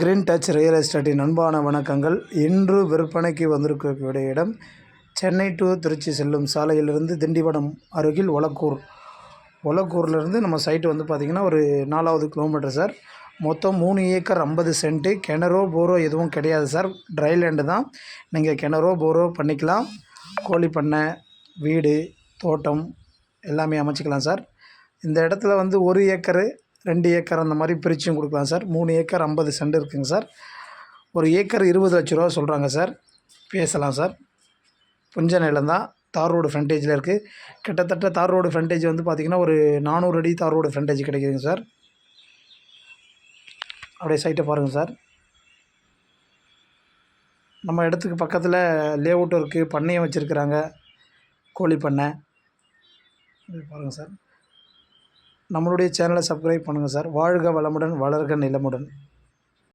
Green touch real எஸ்டேட்டின் அன்பான வணக்கங்கள். இன்று விற்பனைக்கு வந்திருக்கக்கூடிய இடம் சென்னை டு திருச்சி செல்லும் சாலையிலிருந்து திண்டிவனம் அருகில் ஒலக்கூர் ஒலக்கூர்லேருந்து நம்ம சைட்டு வந்து பார்த்திங்கன்னா ஒரு நாலாவது கிலோமீட்டர் சார் மொத்தம் மூணு ஏக்கர் ஐம்பது சென்ட்டு கிணறோ போரோ எதுவும் கிடையாது சார் ட்ரை லேண்டு தான். நீங்கள் கிணறோ போரோ பண்ணிக்கலாம். கோழி பண்ணை வீடு தோட்டம் எல்லாமே அமைச்சிக்கலாம் சார் இந்த இடத்துல வந்து ஒரு ஏக்கரு ரெண்டு ஏக்கர் அந்த மாதிரி பிரிச்சும் கொடுக்கலாம் சார். மூணு ஏக்கர் ஐம்பது சென்ட் இருக்குங்க சார். ஒரு ஏக்கர் இருபது லட்ச ரூபா சொல்கிறாங்க சார். பேசலாம் சார். புஞ்ச நிலம் தான். தார் ரோடு ஃப்ரண்டேஜில் இருக்குது கிட்டத்தட்ட தார் ரோடு ஃப்ரண்டேஜ் வந்து பார்த்திங்கன்னா ஒரு நானூறு அடி தார் ரோடு ஃப்ரண்டேஜ் கிடைக்குதுங்க சார். அப்படியே சைட்டை பாருங்கள் சார். நம்ம இடத்துக்கு பக்கத்தில் லேஅவுட்டும் இருக்குது பண்ணையும் வச்சுருக்குறாங்க. கோழி பண்ணை. பாருங்கள் சார். நம்மளுடைய சேனலை சப்ஸ்கிரைப் பண்ணுங்கள் சார். வாழ்க வளமுடன் வளர்க நிலமுடன்.